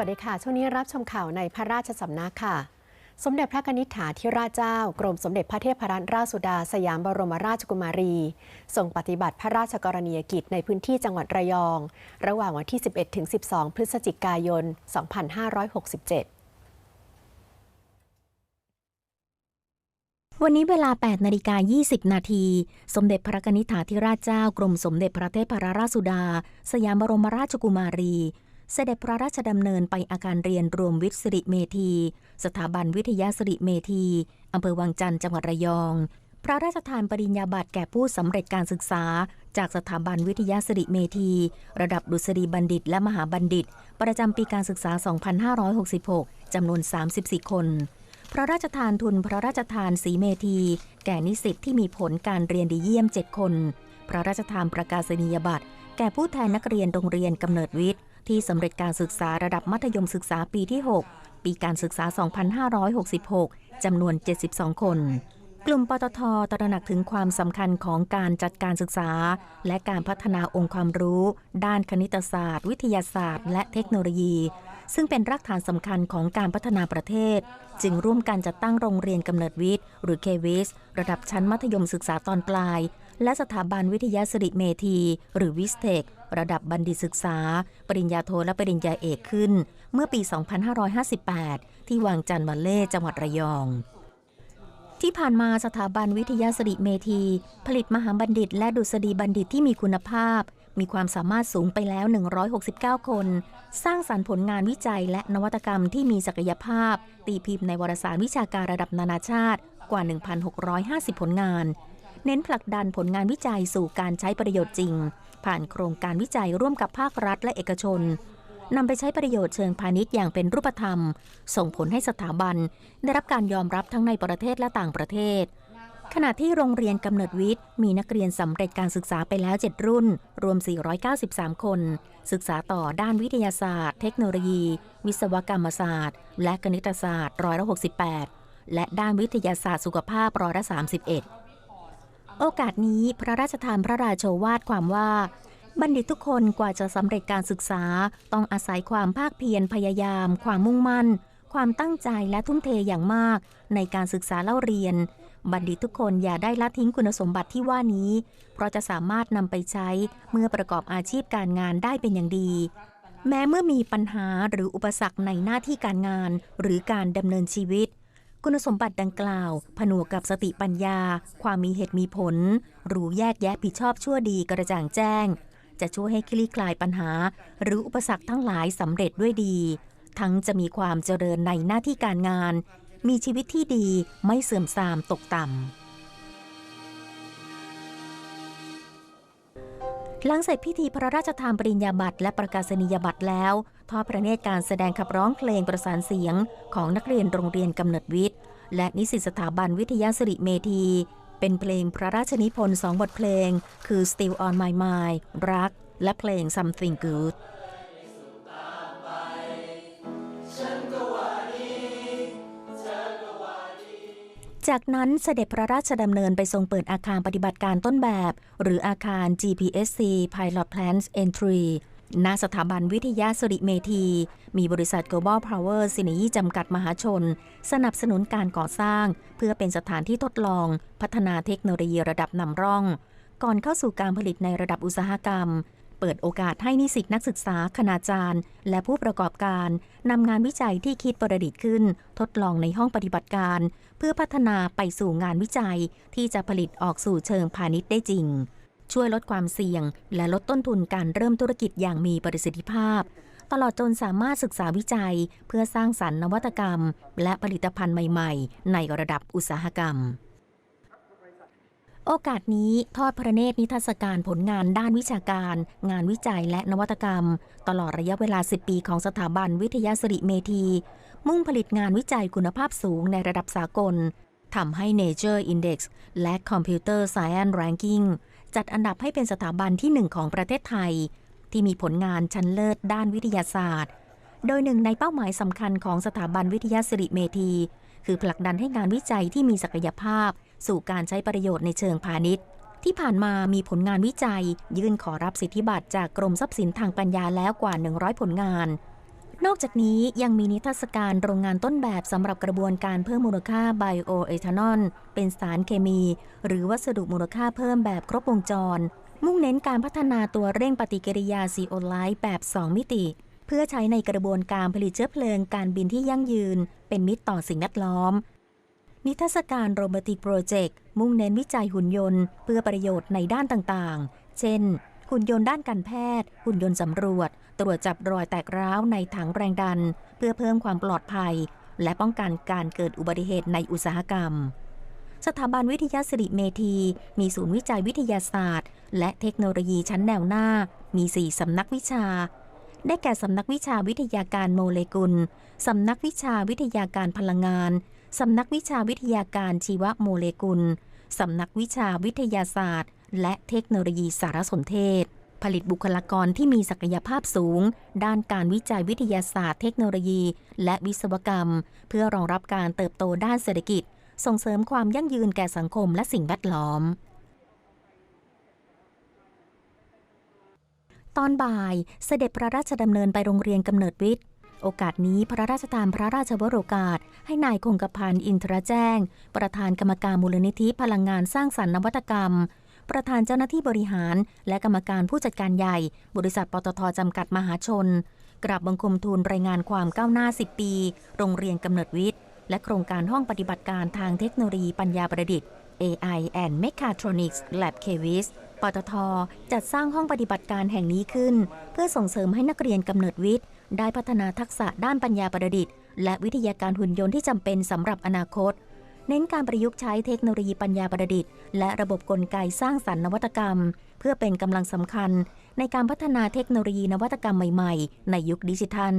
สวัสดีค่ะ ช่วงนี้รับชมข่าวในพระราชสำนักค่ะ สมเด็จพระนิษฐาธิราชเจ้า กรมสมเด็จพระเทพรัตนราชสุดาสยามบรมราชกุมารี ทรงปฏิบัติพระราชกรณียกิจในพื้นที่จังหวัดระยอง ระหว่างวันที่ 11ถึง12 พฤศจิกายน 2567วันนี้เวลา 8 นาฬิกา 20 นาที สมเด็จพระนิษฐาธิราชเจ้า กรมสมเด็จพระเทพรัตนราชสุดา สยามบรมราชกุมารี เสด็จพระราชดำเนินไปอาคารเรียนรวมวิทย์สิริเมธี สถาบันวิทยาสิริเมธีอำเภอวังจันทร์จังหวัดระยอง พระราชทานปริญญาบัตรแก่ผู้สำเร็จการศึกษา จากสถาบันวิทยาสิริเมธี ระดับดุษฎีบัณฑิต และมหาบัณฑิต ประจำปีการศึกษา 2566 จำนวน 34 คน พระราชทานทุนพระราชทานสีเมธี แก่นิสิตที่มีผลการเรียนดีเยี่ยม 7 คน พระราชทานประกาศนียบัตรแก่ผู้แทนนักเรียนโรงเรียนกำเนิดวิทย์ ที่สำเร็จการศึกษาระดับมัธยมศึกษาปีที่ 6 ปีการศึกษา 2566 จำนวน 72 คน กลุ่มปตทตระหนักถึงความสำคัญของการจัดการศึกษา และการพัฒนาองค์ความรู้ ด้านคณิตศาสตร์ วิทยาศาสตร์ และเทคโนโลยี ซึ่งเป็นรากฐานสำคัญของการพัฒนาประเทศ จึงร่วมกันจัดตั้งโรงเรียนกำเนิดวิทย์ หรือเควิสระดับชั้นมัธยมศึกษาตอนปลาย และสถาบันวิทยาสริเมธี หรือวิสเทคระดับบัณฑิตศึกษา ปริญญาโทและปริญญาเอกขึ้น เมื่อปี 2558 ที่วังจันทร์วัลเล่จังหวัดระยอง ที่ผ่านมาสถาบันวิทยาสริเมธี ผลิตมหาบัณฑิต และดุษฎีบัณฑิตที่มีคุณภาพ มีความสามารถสูงไปแล้ว 169 คน สร้างสรรค์ผลงานวิจัยและนวัตกรรมที่มีศักยภาพ ตีพิมพ์ในวารสารวิชาการระดับนานาชาติกว่า 1,650 ผลงาน เน้นผลักดันผลงานวิจัยสู่การใช้ประโยชน์จริง ผ่านโครงการวิจัยร่วมกับภาครัฐและเอกชนนำไปใช้ประโยชน์เชิงพาณิชย์อย่างเป็นรูปธรรม ส่งผลให้สถาบัน ได้รับการยอมรับทั้งในประเทศและต่างประเทศ ขณะที่โรงเรียนกำเนิดวิทย์ มีนักเรียนสำเร็จการศึกษาไปแล้ว 7 รุ่น รวม 493 คน ศึกษาต่อด้านวิทยาศาสตร์ เทคโนโลยี วิศวกรรมศาสตร์ และคณิตศาสตร์ร้อยละ68 และด้านวิทยาศาสตร์สุขภาพร้อยละ31 โอกาสนี้พระราชทานพระราโชวาทความว่า บัณฑิตทุกคนกว่าจะสำเร็จการศึกษา ต้องอาศัยความภาคเพียรพยายาม ความมุ่งมั่น ความตั้งใจและทุ่มเทอย่างมาก ในการศึกษาเล่าเรียน บัณฑิตทุกคนอย่าได้ละทิ้งคุณสมบัติที่ว่านี้ เพราะจะสามารถนำไปใช้เมื่อประกอบอาชีพการงานได้เป็นอย่างดี แม้เมื่อมีปัญหาหรืออุปสรรคในหน้าที่การงาน หรือการดำเนินชีวิต คุณสมบัติดังกล่าว ผนวกกับสติปัญญา ความมีเหตุมีผล รู้แยกแยะผิดชอบชั่วดีกระจ่างแจ้ง จะช่วยให้คลี่คลายปัญหา หรืออุปสรรคทั้งหลายสำเร็จด้วยดี ทั้งจะมีความเจริญในหน้าที่การงาน มีชีวิตที่ดีไม่เสื่อมทรามตกต่ำ หลังเสร็จพิธีพระราชทานปริญญาบัตรและประกาศนียบัตรแล้ว ทอดพระเนตรการแสดงขับร้องเพลงประสานเสียงของนักเรียนโรงเรียนกำเนิดวิทย์ และนิสิตสถาบันวิทยาสิริเมธี เป็นเพลงพระราชนิพนธ์สองบทเพลง คือ Still on My Mind รัก และเพลง Something Good จากนั้นเสด็จพระราชดำเนินไปทรงเปิดอาคารปฏิบัติการต้นแบบ หรืออาคาร GPSC Pilot Plans Entry ณสถาบันวิทยาสิริเมธี มีบริษัท Global Power สินีจำกัดมหาชน สนับสนุนการก่อสร้าง เพื่อเป็นสถานที่ทดลอง พัฒนาเทคโนโลยีระดับนำร่อง ก่อนเข้าสู่การผลิตในระดับอุตสาหกรรม เปิดโอกาสให้นิสิตนักศึกษาคณาจารย์ และผู้ประกอบการนำงานวิจัยที่คิดประดิษฐ์ขึ้น ทดลองในห้องปฏิบัติการ เพื่อพัฒนาไปสู่งานวิจัย ที่จะผลิตออกสู่เชิงพาณิชย์ได้จริง ช่วยลดความเสี่ยง และลดต้นทุนการเริ่มธุรกิจอย่างมีประสิทธิภาพ ตลอดจนสามารถศึกษาวิจัย เพื่อสร้างสรรค์นวัตกรรม และผลิตภัณฑ์ใหม่ ๆ ในระดับอุตสาหกรรม โอกาสนี้ทอดพระเนตรนิทรรศการผลงานด้านวิชาการ งานวิจัยและนวัตกรรม ตลอดระยะเวลา 10 ปีของสถาบันวิทยาสริเมธี มุ่งผลิตงานวิจัยคุณภาพสูงในระดับสากลทำให้ Nature Index และ Computer Science Ranking จัดอันดับให้เป็นสถาบันที่หนึ่งของประเทศไทย ที่มีผลงานชั้นเลิศด้านวิทยาศาสตร์ โดยหนึ่งในเป้าหมายสำคัญของสถาบันวิทยาสิริเมธี คือผลักดันให้งานวิจัยที่มีศักยภาพ สู่การใช้ประโยชน์ในเชิงพาณิชย์ ที่ผ่านมามีผลงานวิจัย ยื่นขอรับสิทธิบัตรจากกรมทรัพย์สินทางปัญญาแล้วกว่า 100 ผลงาน นอกจากนี้ยังมีนิทรรศการโรงงานต้นแบบสำหรับกระบวนการเพิ่มมูลค่าไบโอเอทานอลเป็นสารเคมี หรือวัสดุมูลค่าเพิ่มแบบครบวงจร มุ่งเน้นการพัฒนาตัวเร่งปฏิกิริยาซีโอไลท์แบบ 2 มิติเพื่อใช้ในกระบวนการผลิตเชื้อเพลิงการบินที่ยั่งยืน เป็นมิตรต่อสิ่งแวดล้อม นิทรรศการโรบอติกโปรเจกต์ มุ่งเน้นวิจัยหุ่นยนต์ เพื่อประโยชน์ในด้านต่างๆ เช่น หุ่นยนต์ด้านการแพทย์ หุ่นยนต์สำรวจ ตรวจจับรอยแตกร้าวในถังแรงดัน เพื่อเพิ่มความปลอดภัย และป้องกันการเกิดอุบัติเหตุในอุตสาหกรรม สถาบันวิทยาสิริเมธี มีศูนย์วิจัยวิทยาศาสตร์ และเทคโนโลยีชั้นแนวหน้า มี 4 สำนักวิชา ได้แก่สำนักวิชาวิทยาการโมเลกุล สำนักวิชาวิทยาการพลังงาน สำนักวิชาวิทยาการชีวโมเลกุล สำนักวิชาวิทยาศาสตร์ และเทคโนโลยีสารสนเทศ ผลิตบุคลากรที่มีศักยภาพสูง ด้านการวิจัยวิทยาศาสตร์เทคโนโลยี และวิศวกรรม เพื่อรองรับการเติบโตด้านเศรษฐกิจ ส่งเสริมความยั่งยืนแก่สังคมและสิ่งแวดล้อม ตอนบ่ายเสด็จพระราชดำเนินไปโรงเรียนกำเนิดวิทย์ โอกาสนี้พระราชทานพระราชวโรกาส ให้นายคงกระพันอินทรแจ้ง ประธานกรรมการมูลนิธิพลังงานสร้างสรรค์นวัตกรรม ประธานเจ้าหน้าที่บริหาร และกรรมการผู้จัดการใหญ่ บริษัทปตทจำกัดมหาชน กราบบังคมทูลรายงานความก้าวหน้า 10 ปี โรงเรียนกำเนิดวิทย์ และโครงการห้องปฏิบัติการทางเทคโนโลยีปัญญาประดิษฐ์ AI and Mechatronics Lab KVIS ปตทจัดสร้างห้องปฏิบัติการแห่งนี้ขึ้น เพื่อส่งเสริมให้นักเรียนกำเนิดวิทย์ ได้พัฒนาทักษะด้านปัญญาประดิษฐ์ และวิทยาการหุ่นยนต์ที่จำเป็นสำหรับอนาคต เน้นการประยุกต์ใช้เทคโนโลยีปัญญาประดิษฐ์ และระบบกลไกสร้างสรรค์นวัตกรรม เพื่อเป็นกำลังสำคัญ ในการพัฒนาเทคโนโลยีนวัตกรรมใหม่ๆ ในยุคดิจิทัล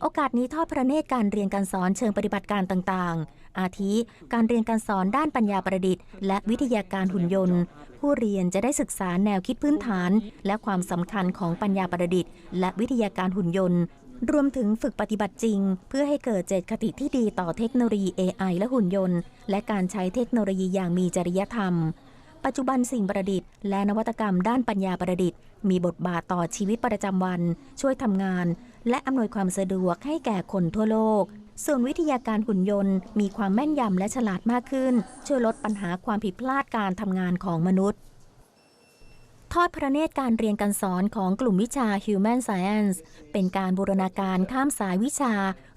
โอกาสนี้ทอดพระเนตรการเรียนการสอนเชิงปฏิบัติการต่างๆ อาทิ การเรียนการสอนด้านปัญญาประดิษฐ์ และวิทยาการหุ่นยนต์ ผู้เรียนจะได้ศึกษาแนวคิดพื้นฐาน และความสำคัญของปัญญาประดิษฐ์ และวิทยาการหุ่นยนต์ รวมถึงฝึกปฏิบัติจริง เพื่อให้เกิดเจตคติที่ดีต่อเทคโนโลยี AI และหุ่นยนต์ และการใช้เทคโนโลยีอย่างมีจริยธรรม ปัจจุบันสิ่งประดิษฐ์ และนวัตกรรมด้านปัญญาประดิษฐ์ มีบทบาทต่อชีวิตประจำวัน ช่วยทำงาน และอำนวยความสะดวกให้แก่คนทั่วโลก ส่วนวิทยาการหุ่นยนต์ มีความแม่นยำและฉลาดมากขึ้น ช่วยลดปัญหาความผิดพลาดการทำงานของมนุษย์ ทอดพระเนตรการเรียนการสอนของกลุ่มวิชา Human Science เป็นการบูรณาการข้ามสายวิชา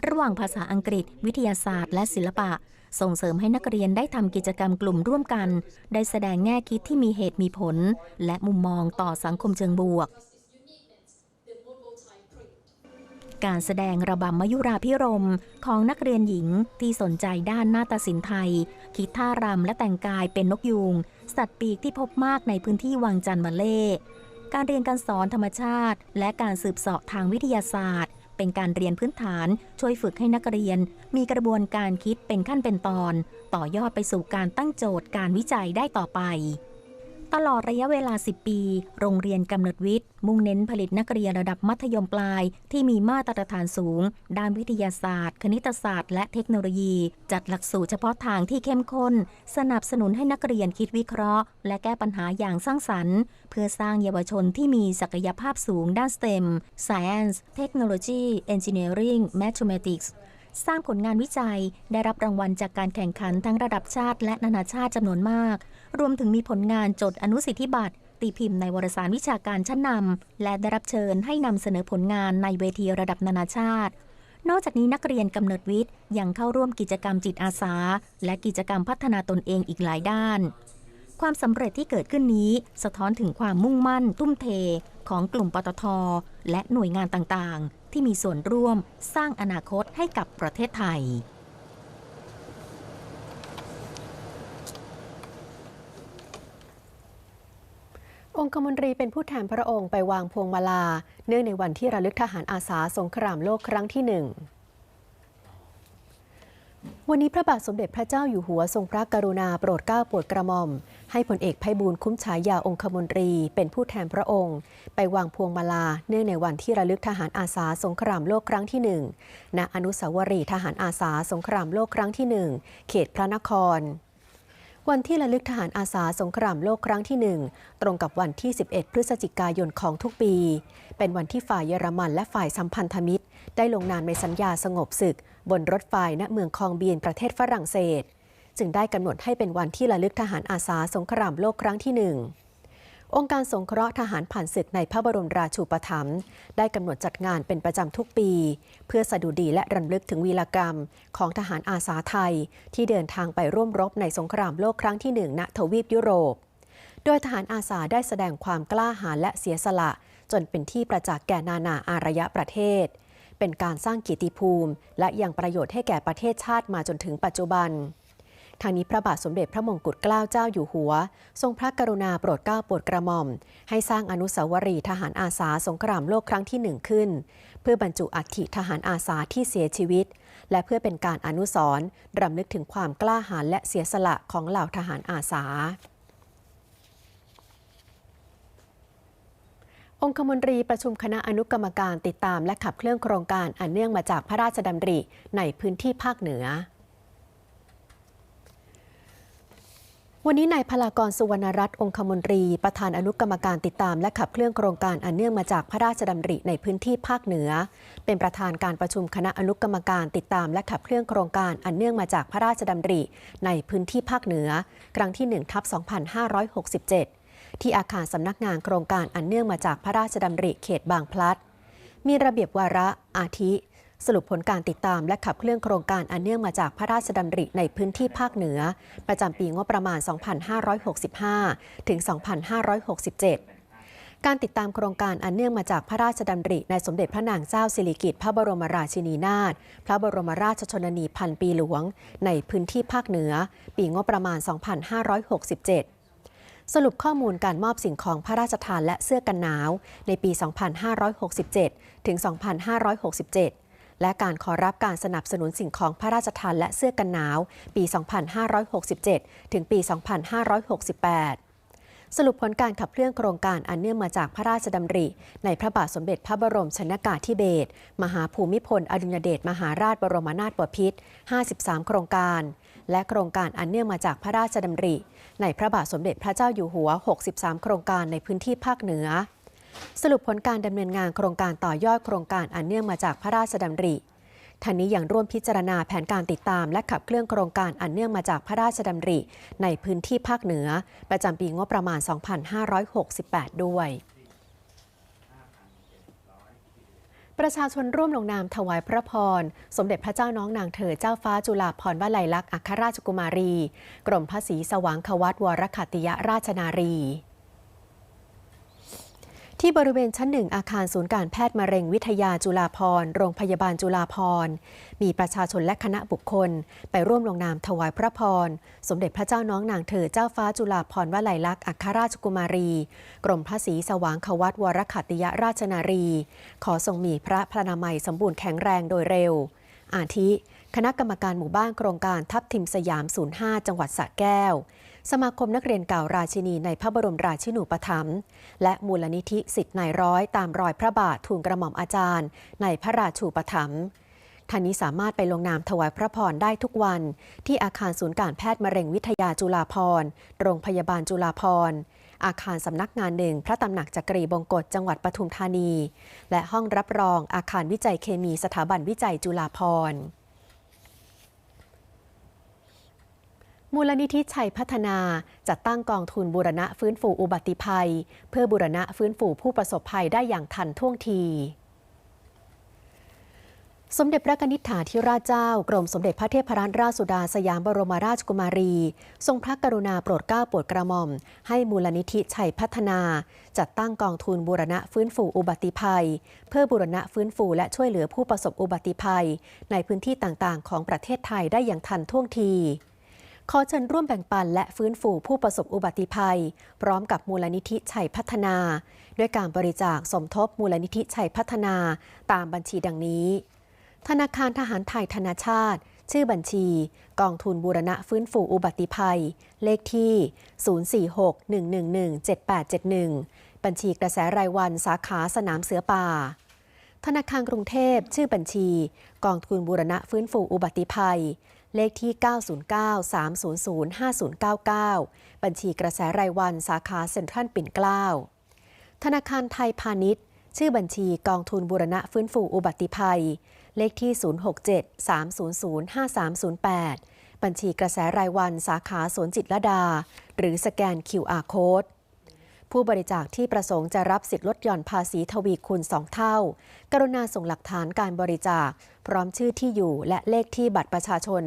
ระหว่างภาษาอังกฤษ วิทยาศาสตร์ และศิลปะ ส่งเสริมให้นักเรียนได้ทำกิจกรรมกลุ่มร่วมกัน ได้แสดงแง่คิดที่มีเหตุมีผล และมุมมองต่อสังคมเชิงบวก การแสดงระบำมยุราพิรมของนักเรียนหญิงที่สนใจด้านนาฏศิลป์ไทย คิดท่ารำและแต่งกายเป็นนกยูง สัตว์ปีกที่พบมากในพื้นที่วังจันทร์วัลเล่ การเรียนการสอนธรรมชาติ และการสืบเสาะทางวิทยาศาสตร์ เป็นการเรียนพื้นฐาน ช่วยฝึกให้นักเรียน มีกระบวนการคิดเป็นขั้นเป็นตอน ต่อยอดไปสู่การตั้งโจทย์การวิจัยได้ต่อไป ตลอดระยะเวลา 10 ปี โรงเรียนกำเนิดวิทย์ มุ่งเน้นผลิตนักเรียนระดับมัธยมปลาย ที่มีมาตรฐานสูง ด้านวิทยาศาสตร์ คณิตศาสตร์ และเทคโนโลยี จัดหลักสูตรเฉพาะทางที่เข้มข้น สนับสนุนให้นักเรียนคิดวิเคราะห์ และแก้ปัญหาอย่างสร้างสรรค์ เพื่อสร้างเยาวชนที่มีศักยภาพสูงด้าน STEM Science Technology Engineering Mathematics สร้างผลงานวิจัย ได้รับรางวัลจากการแข่งขันทั้งระดับชาติและนานาชาติจำนวนมาก รวมถึงมีผลงานจดอนุสิทธิบัตรตีพิมพ์ในวารสารวิชาการชั้นนำและได้รับเชิญให้นำเสนอผลงานในเวทีระดับนานาชาติ นอกจากนี้นักเรียนกำเนิดวิทย์ยังเข้าร่วมกิจกรรมจิตอาสา และกิจกรรมพัฒนาตนเองอีกหลายด้าน ความสำเร็จที่เกิดขึ้นนี้ สะท้อนถึงความมุ่งมั่นทุ่มเท ของกลุ่มปตท และหน่วยงานต่างๆ ที่มีส่วนร่วมสร้างอนาคตให้กับประเทศไทย องคมนตรีเป็นผู้แทนพระองค์ไปวางพวงมาลา เนื่องในวันที่ระลึกทหารอาสาสงครามโลกครั้งที่หนึ่ง วันนี้พระบาทสมเด็จพระเจ้าอยู่หัวทรงพระกรุณาโปรดเกล้าโปรดกระหม่อม ให้พลเอกไพบูลย์คุ้มฉายาองคมนตรี เป็นผู้แทนพระองค์ ไปวางพวงมาลาเนื่องในวันที่ระลึกทหารอาสาสงครามโลกครั้งที่หนึ่งณอนุสาวรีย์ทหารอาสาสงครามโลกครั้งที่หนึ่งเขตพระนคร วันที่ระลึกทหารอาสาสงครามโลกครั้งที่ 1 ตรงกับวันที่ 11 พฤศจิกายนของทุกปี เป็นวันที่ฝ่ายเยอรมันและฝ่ายสัมพันธมิตร ได้ลงนามในสัญญาสงบศึก บนรถไฟณเมืองคองเบียนประเทศฝรั่งเศส จึงได้กำหนดให้เป็นวันที่ระลึกทหารอาสาสงครามโลกครั้งที่หนึ่ง องค์การสงเคราะห์ทหารผ่านศึกในพระบรมราชูปถัมภ์ได้กำหนดจัดงานเป็นประจำทุกปี เพื่อสดุดีและรำลึกถึงวีรกรรมของทหารอาสาไทย ที่เดินทางไปร่วมรบในสงครามโลกครั้งที่หนึ่งณทวีปยุโรป โดยทหารอาสาได้แสดงความกล้าหาญและเสียสละ จนเป็นที่ประจักษ์แก่นานาอารยประเทศ เป็นการสร้างกียรติภูมิ และยังประโยชน์ให้แก่ประเทศชาติมาจนถึงปัจจุบัน ทางนี้พระบาทสมเด็จพระมงกุฎเกล้าเจ้าอยู่หัว ทรงพระกรุณาโปรดเกล้าโปรดกระหม่อม ให้สร้างอนุสาวรีย์ทหารอาสาสงครามโลกครั้งที่หนึ่งขึ้น เพื่อบรรจุอัฐิทหารอาสาที่เสียชีวิต และเพื่อเป็นการอนุสรณ์รำลึกถึงความกล้าหาญและเสียสละของเหล่าทหารอาสาองคมนตรีประชุมคณะอนุกรรมการติดตามและขับเคลื่อนโครงการอันเนื่องมาจากพระราชดำริในพื้นที่ภาคเหนือ วันนี้นายพลากรสุวรรณรัตน์องคมนตรี ประธานอนุกรรมการติดตาม และขับเคลื่อนโครงการอันเนื่องมาจากพระราชดำริในพื้นที่ภาคเหนือ เป็นประธานการประชุมคณะอนุกรรมการติดตาม และขับเคลื่อนโครงการอันเนื่องมาจากพระราชดำริในพื้นที่ภาคเหนือ ครั้งที่1ทับ2567 ที่อาคารสำนักงานโครงการอันเนื่องมาจากพระราชดำริเขตบางพลัด มีระเบียบวาระอาทิ สรุปผลการติดตามและขับเคลื่อนโครงการอันเนื่องมาจากพระราชดำริในพื้นที่ภาคเหนือ ประจำปีงบประมาณ 2565 ถึง 2567การติดตามโครงการอันเนื่องมาจากพระราชดำริในสมเด็จพระนางเจ้าสิริกิติ์พระบรมราชินีนาถ พระบรมราชชนนีพันปีหลวง ในพื้นที่ภาคเหนือ ปีงบประมาณ 2567 สรุปข้อมูลการมอบสิ่งของพระราชทานและเสื้อกันหนาว ในปี 2567 ถึง 2567 และการขอรับการสนับสนุนสิ่งของพระราชทานและเสื้อกันหนาว ปี 2567 ถึงปี 2568สรุปผลการขับเคลื่อนโครงการอันเนื่องมาจากพระราชดำริ ในพระบาทสมเด็จพระบรมชนกาธิเบศรมหาภูมิพล อดุลยเดชมหาราชบรมนาถบพิตร 53 โครงการ และโครงการอันเนื่องมาจากพระราชดำริ ในพระบาทสมเด็จพระเจ้าอยู่หัว 63 โครงการในพื้นที่ภาคเหนือ สรุปผลการดำเนินงานโครงการต่อยอดโครงการอันเนื่องมาจากพระราชดำริท่านนี้ยังร่วมพิจารณาแผนการติดตาม และขับเคลื่อนโครงการอันเนื่องมาจากพระราชดำริ ในพื้นที่ภาคเหนือ ประจำปีงบประมาณ 2568 ด้วย ประชาชนร่วมลงนามถวายพระพร สมเด็จพระเจ้าน้องนางเธอเจ้าฟ้าจุฬาภรณ์วลัยลักษณ์อัครราชกุมารี กรมพระศรีสว่างควัตวรขัติยราชนารี ที่บริเวณชั้นหนึ่งอาคารศูนย์การแพทย์มะเร็งวิทยาจุฬาภรณ์โรงพยาบาลจุฬาภรณ์มีประชาชนและคณะบุคคล ไปร่วมลงนามถวายพระพร สมเด็จพระเจ้าน้องนางเธอเจ้าฟ้าจุฬาภรณ์วลัยลักษณ์อัครราชกุมารี กรมพระศรีสว่างควัตวรขัติยราชนารี ขอทรงมีพระพลานามัยสมบูรณ์แข็งแรงโดยเร็ว อาทิ คณะกรรมการหมู่บ้านโครงการทับทิมสยาม 05 จังหวัดสระแก้ว สมาคมนักเรียนเก่าราชินีในพระบรมราชินูปถัมภ์และมูลนิธิสิทธิ์นายร้อยตามรอยพระบาททูลกระหม่อมอาจารย์ ในพระราชูปถัมภ์ท่านนี้สามารถไปลงนามถวายพระพรได้ทุกวัน ที่อาคารศูนย์การแพทย์มะเร็งวิทยาจุฬาภรโรงพยาบาลจุฬาภรอาคารสำนักงานหนึ่งพระตำหนักจักรีบงกฎจังหวัดปทุมธานี และห้องรับรองอาคารวิจัยเคมีสถาบันวิจัยจุฬาภร มูลนิธิชัยพัฒนาจัดตั้งกองทุนบูรณะฟื้นฟูอุบัติภัย เพื่อบูรณะฟื้นฟูผู้ประสบภัยได้อย่างทันท่วงทีสมเด็จพระนิษฐาธิราชเจ้ากรมสมเด็จพระเทพรัตนราชสุดาสยามบรมราชกุมารี ทรงพระกรุณาโปรดเกล้าโปรดกระหม่อม ให้มูลนิธิชัยพัฒนา จัดตั้งกองทุนบูรณะฟื้นฟูอุบัติภัย เพื่อบูรณะฟื้นฟูและช่วยเหลือผู้ประสบอุบัติภัย ในพื้นที่ต่างๆ ของประเทศไทยได้อย่างทันท่วงที ขอเชิญร่วมแบ่งปันและฟื้นฟูผู้ประสบอุบัติภัย พร้อมกับมูลนิธิชัยพัฒนา ด้วยการบริจาคสมทบมูลนิธิชัยพัฒนาตามบัญชีดังนี้ ธนาคารทหารไทยธนาชาติ ชื่อบัญชี กองทุนบูรณะฟื้นฟูอุบัติภัย เลขที่ 046-111-7871 บัญชีกระแสรายวันสาขาสนามเสือป่าธนาคารกรุงเทพ ชื่อบัญชี กองทุนบูรณะฟื้นฟูอุบัติภัย เลขที่ 909 300 5099 บัญชีกระแสรายวันสาขาเซ็นทรัลปิ่นเกล้า ธนาคารไทยพาณิชย์ ชื่อบัญชีกองทุนบูรณะฟื้นฟูอุบัติภัย เลขที่ 067 300 5308 บัญชีกระแสรายวันสาขาสวนจิตรดา หรือสแกน QR Code ผู้บริจาคที่ประสงค์จะรับสิทธิลดหย่อนภาษีทวีคูณ 2 เท่า กรุณาส่งหลักฐานการบริจาค พร้อมชื่อที่อยู่และเลขที่บัตรประชาชน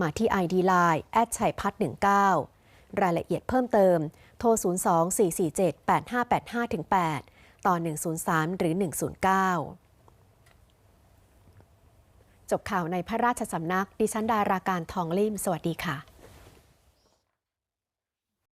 มาที่ ID Line แอดชัยพัฒน์19 รายละเอียดเพิ่มเติม โทร 02-447-8585-8 ต่อ 103 หรือ 109จบข่าวในพระราชสำนัก ดิฉันดาราการทองลิ่ม สวัสดีค่ะ